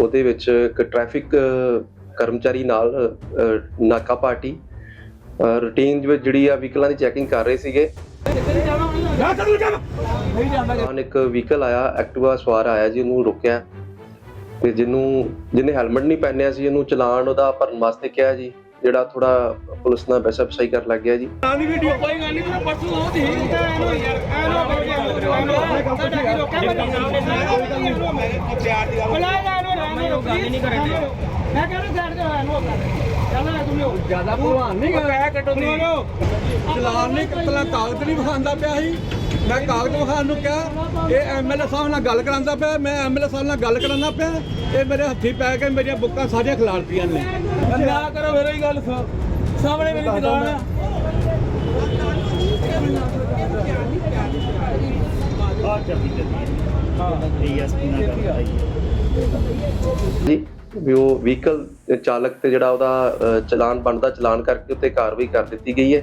ਉਹਦੇ ਵਿੱਚ ਇੱਕ ਟ੍ਰੈਫਿਕ ਕਰਮਚਾਰੀ ਨਾਲ ਨਾਕਾ ਪਾਰਟੀ ਰੂਟੀਨ ਵਿੱਚ ਜਿਹੜੀ ਆ ਵਹੀਕਲਾਂ ਦੀ ਚੈਕਿੰਗ ਕਰ ਰਹੇ ਸੀਗੇ। ਇੱਕ ਵਹੀਕਲ ਆਇਆ ਐਕਟਿਵਾ ਸਵਾਰ ਆਇਆ ਜੀ ਉਹਨੂੰ ਰੋਕਿਆ। ਤੇ ਜਿਹਨੂੰ ਜਿਹਨੇ ਹੈਲਮਟ ਨਹੀਂ ਪਹਿਨਿਆ ਸੀ ਇਹਨੂੰ ਚਲਾਨ ਉਹਦਾ ਭਰਨ ਵਾਸਤੇ ਕਿਹਾ ਜੀ ਜਿਹੜਾ ਥੋੜਾ ਪੁਲਿਸ ਨਾਲ ਵੈਸਾ ਵਸਾਈ ਕਰਨ ਲੱਗ ਗਿਆ ਜੀ। ਕੋਈ ਗੱਲ ਨਹੀਂ ਤੂੰ ਪਰਸੋਂ ਉਹ ਦੀ ਐਨੋ ਯਾਰ ਐਨੋ ਸਾਡਾ ਕੀ ਰੋਕਿਆ ਮੈਂ ਮੈਂ ਕੱਟੋ ਚਲਾਨ ਨਹੀਂ ਪਹਿਲਾਂ ਕਾਗਜ਼ ਨਹੀਂ ਵਿਖਾਉਂਦਾ ਪਿਆ ਸੀ। ਮੈਂ ਕਾਗਜ਼ ਵਿਖਾਉਣ ਨੂੰ ਕਿਹਾ ਇਹ ਐਮਐਲਏ ਸਾਹਿਬ ਨਾਲ ਗੱਲ ਕਰਾਉਂਦਾ ਪਿਆ। ਮੈਂ ਐਮਐਲਏ ਸਾਹਿਬ ਨਾਲ ਗੱਲ ਕਰਾਉਂਦਾ ਪਿਆ। ਇਹ ਮੇਰੇ ਹੱਥੀ ਪੈ ਕੇ ਮੇਰੀਆਂ ਬੁੱਕਾਂ ਸਾਰੀਆਂ ਖਿਲਾਰਤੀਆਂ ਨੇ। ਨਾ ਕਰੋ ਮੇਰੇ ਹੀ ਗੱਲ ਸੁਣ ਸਾਹਮਣੇ ਮੇਰੀ ਦੁਕਾਨ ਆ। ਜੀ ਵੀ ਉਹ ਵਹੀਕਲ ਚਾਲਕ ਤੇ ਜਿਹੜਾ ਉਹਦਾ ਚਲਾਨ ਬਣਦਾ ਚਲਾਨ ਕਰਕੇ ਉੱਤੇ ਕਾਰਵਾਈ ਕਰ ਦਿੱਤੀ ਗਈ ਹੈ।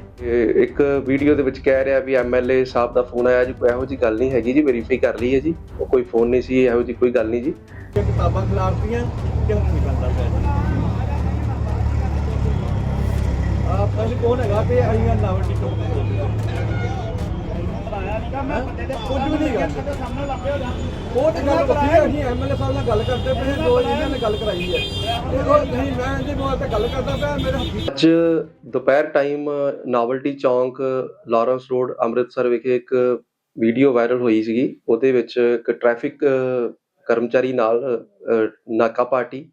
ਇੱਕ ਵੀਡੀਓ ਦੇ ਵਿੱਚ ਕਹਿ ਰਿਹਾ ਵੀ ਐਮਐਲਏ ਸਾਹਿਬ ਦਾ ਫੋਨ ਆਇਆ ਜੀ ਕੋਈ ਇਹੋ ਜੀ ਗੱਲ ਨਹੀਂ ਹੈਗੀ ਜੀ ਵੈਰੀਫਾਈ ਕਰ ਲਈ ਹੈ ਜੀ। ਉਹ ਕੋਈ ਫੋਨ ਨਹੀਂ ਸੀ ਇਹੋ ਜੀ ਕੋਈ ਗੱਲ ਨਹੀਂ ਜੀ। ਕਿਤਾਬਾਂ ਖਿਲਾਰਤੀਆਂ ਤੇ ਹੁਣ ਨਹੀਂ ਬੰਦਾ ਪਿਆ ਆਪ ਪਹਿਲੇ ਕੌਣ ਹੈਗਾ ਤੇ ਆਈਆਂ ਲਾਵਟੀ ਤੋਂ ਕੁਝ ਵੀ ਨਹੀਂ ਗੱਲ ਉਹ ਤੇ ਗੱਲ ਵੱਖਰੀ ਹੈ ਅਸੀਂ ਐਮਐਲਏ ਸਾਹਿਬ ਨਾਲ ਗੱਲ ਕਰਦੇ ਪਏ ਹਾਂ, ਦੋ ਇਹਨਾਂ ਨੇ ਗੱਲ ਕਰਾਈ ਹੈ। ਇਹ ਉਹ ਨਹੀਂ ਮੈਂ ਇਹਦੇ ਮੋਬਾਈਲ ਤੇ ਗੱਲ ਕਰਦਾ ਪਿਆ ਮੇਰੇ ਹੱਥੀ ਅੱਜ ਦੁਪਹਿਰ ਟਾਈਮ ਨਾਵਲਟੀ ਚੌਂਕ ਲਾਰੈਂਸ ਰੋਡ ਅੰਮ੍ਰਿਤਸਰ ਵਿਖੇ ਇੱਕ ਵੀਡੀਓ ਵਾਇਰਲ ਹੋਈ ਸੀਗੀ। ਉਹਦੇ ਵਿੱਚ ਇੱਕ ਟ੍ਰੈਫਿਕ ਕਰਮਚਾਰੀ ਨਾਲ ਅ, ਨਾਕਾ ਪਾਰਟੀ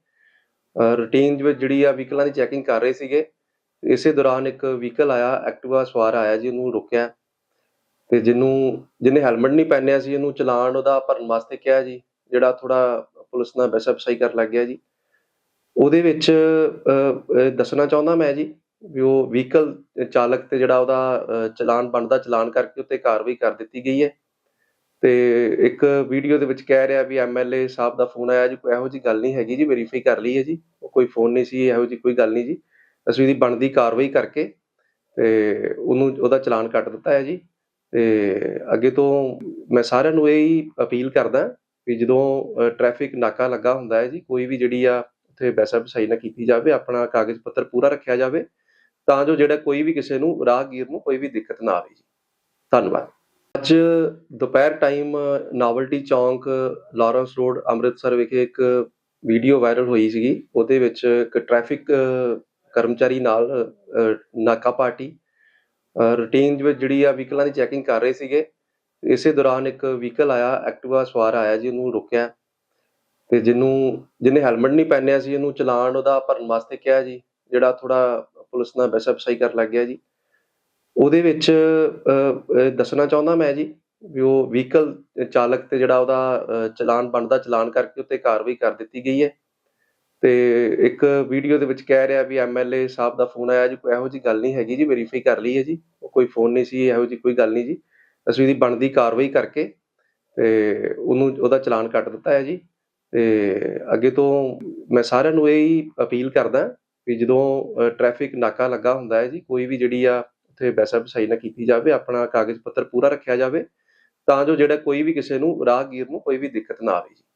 ਰੂਟੀਨ ਵਿੱਚ ਜਿਹੜੀ ਆ ਵਹੀਕਲਾਂ ਦੀ ਚੈਕਿੰਗ ਕਰ ਰਹੇ ਸੀਗੇ। ਇਸੇ ਦੌਰਾਨ ਇੱਕ ਵਹੀਕਲ ਆਇਆ ਐਕਟਿਵਾ ਸਵਾਰ ਆਇਆ ਜੀ ਉਹਨੂੰ ਰੋਕਿਆ। ਤੇ ਜਿਹਨੂੰ, ਜਿਹਨੇ ਹੈਲਮਟ ਨਹੀਂ ਪਹਿਨਿਆ ਸੀ, ਉਹਨੂੰ ਚਲਾਨ ਉਹਦਾ ਭਰਨ ਵਾਸਤੇ ਕਿਹਾ ਜੀ, ਜਿਹੜਾ ਥੋੜਾ ਪੁਲਿਸ ਨਾਲ ਵੈਸਾ ਵਸਾਈ ਕਰਨ ਲੱਗ ਗਿਆ ਜੀ। ਉਹਦੇ ਵਿੱਚ ਦੱਸਣਾ ਚਾਹੁੰਦਾ ਮੈਂ ਜੀ ਵੀ ਉਹ ਵਹੀਕਲ ਚਾਲਕ ਤੇ ਜਿਹੜਾ ਉਹਦਾ ਚਲਾਨ ਬਣਦਾ, ਚਲਾਨ ਕਰਕੇ ਉੱਤੇ ਕਾਰਵਾਈ ਕਰ ਦਿੱਤੀ ਗਈ ਹੈ। ਤੇ ਇੱਕ ਵੀਡੀਓ ਦੇ ਵਿੱਚ ਕਹਿ ਰਿਹਾ ਵੀ ਐਮਐਲਏ ਸਾਹਿਬ ਦਾ ਫੋਨ ਆਇਆ ਜੀ, ਕੋਈ ਇਹੋ ਜੀ ਗੱਲ ਨਹੀਂ ਹੈਗੀ ਜੀ ਵੈਰੀਫਾਈ ਕਰ ਲਈ ਹੈ ਜੀ। ਉਹ ਕੋਈ ਫੋਨ ਨਹੀਂ ਸੀ, ਇਹੋ ਜੀ ਕੋਈ ਗੱਲ ਨਹੀਂ ਜੀ। ਅਸੀਂ ਇਹਦੀ ਬਣਦੀ ਕਾਰਵਾਈ ਕਰਕੇ ਤੇ ਉਹਨੂੰ, ਉਹਦਾ ਚਲਾਨ ਕੱਟ ਦਿੱਤਾ ਹੈ ਜੀ। ਤੇ ਅੱਗੇ ਤੋਂ ਮੈਂ ਸਾਰਿਆਂ ਨੂੰ ਇਹ ਹੀ ਅਪੀਲ ਕਰਦਾ ਵੀ ਜਦੋਂ ਟ੍ਰੈਫਿਕ ਨਾਕਾ ਲੱਗਾ ਹੁੰਦਾ ਹੈ ਜੀ, ਕੋਈ ਵੀ ਜਿਹੜੀ ਆ ਉੱਥੇ ਵੈਸਾ ਵਸਾਈ ਨਾ ਕੀਤੀ ਜਾਵੇ, ਆਪਣਾ ਕਾਗਜ਼ ਪੱਤਰ ਪੂਰਾ ਰੱਖਿਆ ਜਾਵੇ, ਤਾਂ ਜੋ ਜਿਹੜਾ ਕੋਈ ਵੀ ਕਿਸੇ ਨੂੰ, ਰਾਹਗੀਰ ਨੂੰ ਕੋਈ ਵੀ ਦਿੱਕਤ ਨਾ ਆਵੇ ਜੀ। ਧੰਨਵਾਦ। ਅੱਜ ਦੁਪਹਿਰ ਟਾਈਮ ਨਾਵਲਟੀ ਚੌਂਕ, ਲਾਰੈਂਸ ਰੋਡ, ਅੰਮ੍ਰਿਤਸਰ ਵਿਖੇ ਇੱਕ ਵੀਡੀਓ ਵਾਇਰਲ ਹੋਈ ਸੀਗੀ, ਉਹਦੇ ਵਿੱਚ ਇੱਕ ਟ੍ਰੈਫਿਕ ਕਰਮਚਾਰੀ ਨਾਲ ਨਾਕਾ ਪਾਰਟੀ ਰੂਟੀਨ ਵਿੱਚ ਜਿਹੜੀ ਆ ਵਹੀਕਲਾਂ ਦੀ ਚੈਕਿੰਗ ਕਰ ਰਹੇ ਸੀਗੇ। ਇਸੇ ਦੌਰਾਨ ਇੱਕ ਵਹੀਕਲ ਆਇਆ ਐਕਟਿਵਾ ਸਵਾਰ ਆਇਆ ਜੀ, ਉਹਨੂੰ ਰੋਕਿਆ। ਤੇ ਜਿਹਨੂੰ, ਜਿਹਨੇ ਹੈਲਮਟ ਨਹੀਂ ਪਹਿਨਿਆ ਸੀ, ਉਹਨੂੰ ਚਲਾਨ ਉਹਦਾ ਭਰਨ ਵਾਸਤੇ ਕਿਹਾ ਜੀ, ਜਿਹੜਾ ਥੋੜਾ ਪੁਲਿਸ ਨਾਲ ਵੈਸਾ ਵਸਾਈ ਕਰਨ ਲੱਗ ਗਿਆ ਜੀ। ਉਹਦੇ ਵਿੱਚ ਦੱਸਣਾ ਚਾਹੁੰਦਾ ਮੈਂ ਜੀ ਵੀ ਉਹ ਵਹੀਕਲ ਚਾਲਕ ਤੇ ਜਿਹੜਾ ਉਹਦਾ ਚਲਾਨ ਬਣਦਾ, ਚਲਾਨ ਕਰਕੇ ਉੱਤੇ ਕਾਰਵਾਈ ਕਰ ਦਿੱਤੀ ਗਈ ਹੈ। ਤੇ ਇੱਕ ਵੀਡੀਓ ਦੇ ਵਿੱਚ ਕਹਿ ਰਿਹਾ ਵੀ ਐਮਐਲਏ ਸਾਹਿਬ ਦਾ ਫੋਨ ਆਇਆ ਜੀ, ਕੋਈ ਇਹੋ ਜੀ ਗੱਲ ਨਹੀਂ ਹੈਗੀ ਜੀ ਵੈਰੀਫਾਈ ਕਰ ਲਈ ਹੈ ਜੀ। ਉਹ ਕੋਈ ਫੋਨ ਨਹੀਂ ਸੀ, ਇਹੋ ਜੀ ਕੋਈ ਗੱਲ ਨਹੀਂ ਜੀ। ਅਸੀਂ ਇਹਦੀ ਬਣਦੀ ਕਾਰਵਾਈ ਕਰਕੇ ਤੇ ਉਹਨੂੰ, ਉਹਦਾ ਚਲਾਨ ਕੱਟ ਦਿੱਤਾ ਹੈ ਜੀ। ਤੇ ਅੱਗੇ ਤੋਂ ਮੈਂ ਸਾਰਿਆਂ ਨੂੰ ਇਹ ਹੀ ਅਪੀਲ ਕਰਦਾ ਵੀ ਜਦੋਂ ਟ੍ਰੈਫਿਕ ਨਾਕਾ ਲੱਗਾ ਹੁੰਦਾ ਹੈ ਜੀ, ਕੋਈ ਵੀ ਜਿਹੜੀ ਆ ਉੱਥੇ ਵੈਸਾ ਵਸਾਈ ਨਾ ਕੀਤੀ ਜਾਵੇ, ਆਪਣਾ ਕਾਗਜ਼ ਪੱਤਰ ਪੂਰਾ ਰੱਖਿਆ ਜਾਵੇ, ਤਾਂ ਜੋ ਜਿਹੜਾ ਕੋਈ ਵੀ ਕਿਸੇ ਨੂੰ ਰਾਹਗੀਰ ਨੂੰ ਕੋਈ ਵੀ ਦਿੱਕਤ ਨਾ ਆਵੇ ਜੀ।